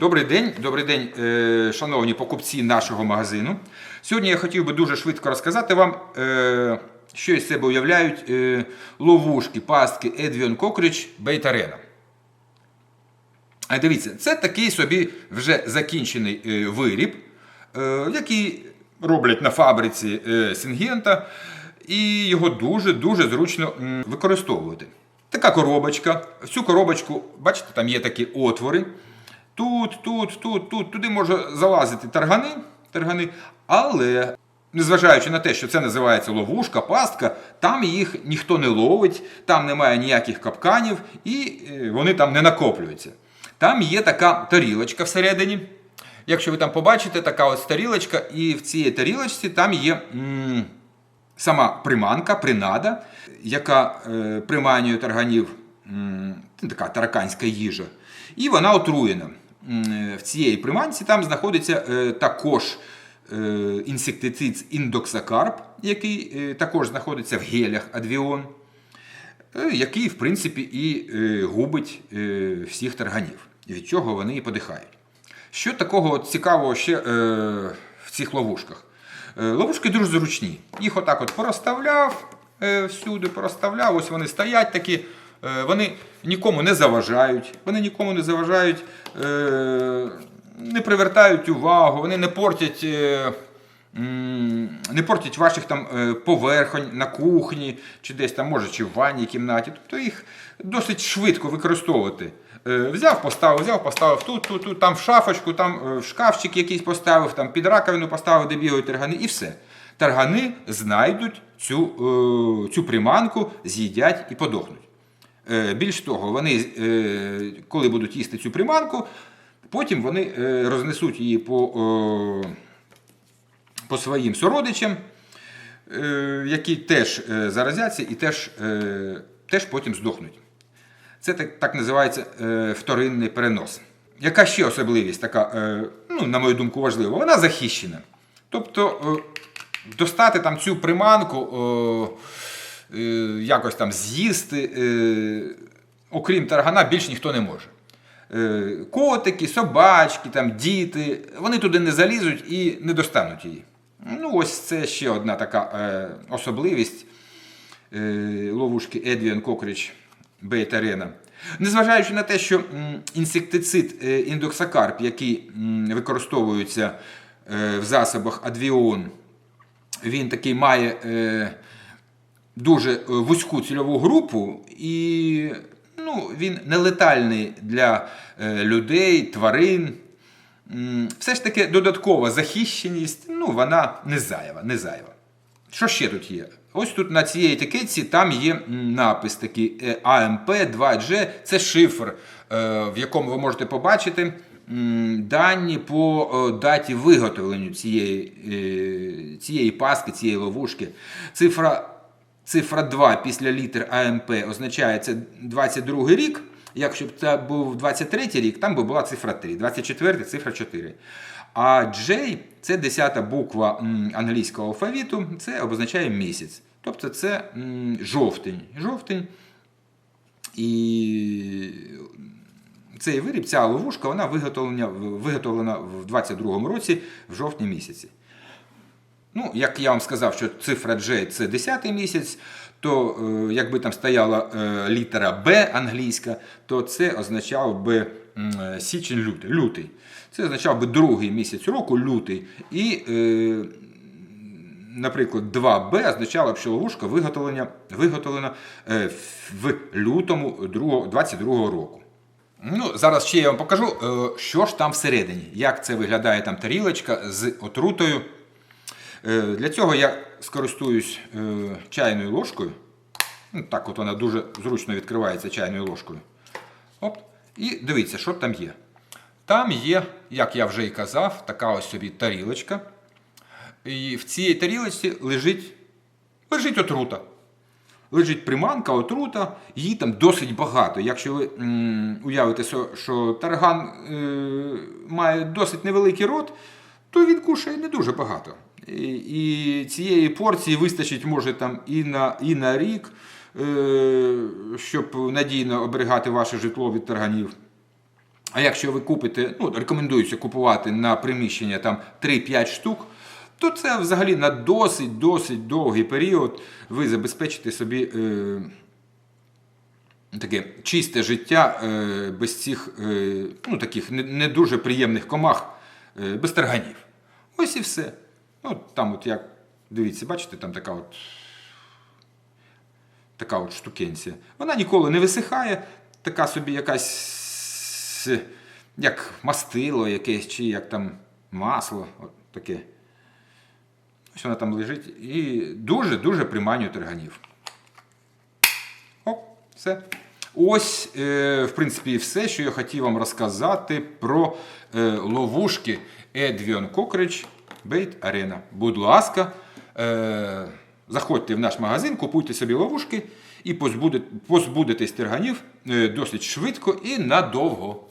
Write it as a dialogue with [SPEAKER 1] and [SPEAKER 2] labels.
[SPEAKER 1] Добрий день, добрий день, е, шановні покупці нашого магазину. Сьогодні я хотів би дуже швидко розказати вам, е, що із себе уявляють е, ловушки, пастки Edvion Cockroach Bait. Дивіться, це такий собі вже закінчений виріб, який роблять на фабриці Сингента, і його дуже-дуже зручно використовувати. Така коробочка. В цю коробочку, бачите, там є такі отвори. Тут, тут, тут, тут, туди може залазити таргани, таргани, але незважаючи на те, що це називається ловушка, пастка, там їх ніхто не ловить, там немає ніяких капканів і е, вони там не накоплюються. Там є така тарілочка всередині. Якщо ви там побачите, така ось тарілочка, і в цій тарілочці там є м, сама приманка, принада, яка е, приманює тарганів, така тараканська їжа. І вона отруєна. М, В цієї приманці там знаходиться е, також е, інсектицид індоксакарп, який е, також знаходиться в гелях Адвіон, е, який, в принципі, і е, губить е, всіх тарганів, від чого вони і подихають. Що такого цікавого ще е, в цих ловушках? Е, ловушки дуже зручні. Їх отак от порозставляв е, всюди, порозставляв, ось вони стоять такі. Е, вони нікому не заважають, вони нікому не заважають, е, не привертають увагу, вони не портять. Е, не портять ваших там поверхонь на кухні, чи десь там, може, чи в ванній кімнаті. Тобто їх досить швидко використовувати. Взяв, поставив, взяв, поставив тут, тут, тут, там в шафочку, там в шкафчик якийсь поставив, там під раковину поставив, де бігають таргани, і все. Таргани знайдуть цю, цю приманку, з'їдять і подохнуть. Е, Більш того, вони, е, коли будуть їсти цю приманку, потім вони е, рознесуть її по, по своїм сородичам, які теж заразяться і теж, теж потім здохнуть. Це так, так називається вторинний перенос. Яка ще особливість така, ну, на мою думку, важлива? Вона захищена. Тобто достати там цю приманку, якось там з'їсти, е, окрім таргана, більш ніхто не може. Е, Котики, собачки, там, діти, вони туди не залізуть і не достануть її. Ну, ось це ще одна така е, особливість е, ловушки Cockroach Bait Arena. Незважаючи на те, що інсектицид е, індоксакарп, який використовується е, в засобах Advion, він такий має е, дуже е, вузьку цільову групу, і ну, він нелетальний для е, людей, тварин. Все ж таки додаткова захищеність, ну, вона не зайва, не зайва. Що ще тут є? Ось тут на цій етикетці там є напис такий е, AMP2G, це шифр, е, в якому ви можете побачити дані по е, даті виготовлення цієї, е, цієї паски, цієї ловушки. Цифра, цифра 2 після літер АМП означає це 22 рік. Якщо б це був 23 рік, там би була цифра 3, 24 цифра 4. А J це 10 буква англійського алфавіту, це обозначає місяць. Тобто це жовтень. Жовтень. І цей виріб, ця ловушка, вона виготовлена, виготовлена в 22 році в жовтні місяці. Ну, як я вам сказав, що цифра J це 10 місяць, то е, якби там стояла е, літера B англійська, то це означав би м, січень лютий. Це означав би другий місяць року лютий. І, е, наприклад, 2B означало б, що ловушка виготовлена, е, в лютому 22 року. Ну, зараз ще я вам покажу, е, що ж там всередині, як це виглядає там тарілочка з отрутою. Е, Для цього я скористуюсь е, чайною ложкою. Ну, так от вона дуже зручно відкривається чайною ложкою. Оп. І дивіться, що там є. Там є, як я вже і казав, така ось собі тарілочка. І в цій тарілочці лежить, лежить отрута. Лежить приманка, отрута, її там досить багато. Якщо ви м, уявите, що, тарган е, має досить невеликий рот, то він кушає не дуже багато. І, цієї порції вистачить може там і на, і на рік, е, щоб надійно оберігати ваше житло від тарганів. А якщо ви купите, ну, рекомендується купувати на приміщення там 3-5 штук, то це взагалі на досить-досить довгий період ви забезпечите собі е, таке чисте життя е, без цих е, ну, таких не, не дуже приємних комах, е, без тарганів. Ось і все. Ну, там от як, дивіться, бачите, там така от така от штукенція. Вона ніколи не висихає, така собі якась як мастило якесь, чи як там масло. От таке. Ось вона там лежить і дуже-дуже приманює тарганів. О, все. Ось, е, в принципі, все, що я хотів вам розказати про е, ловушки Edvion Cockroach Bait Арена. Будь ласка, е, заходьте в наш магазин, купуйте собі ловушки і позбуде- позбудетесь терганів е, досить швидко і надовго.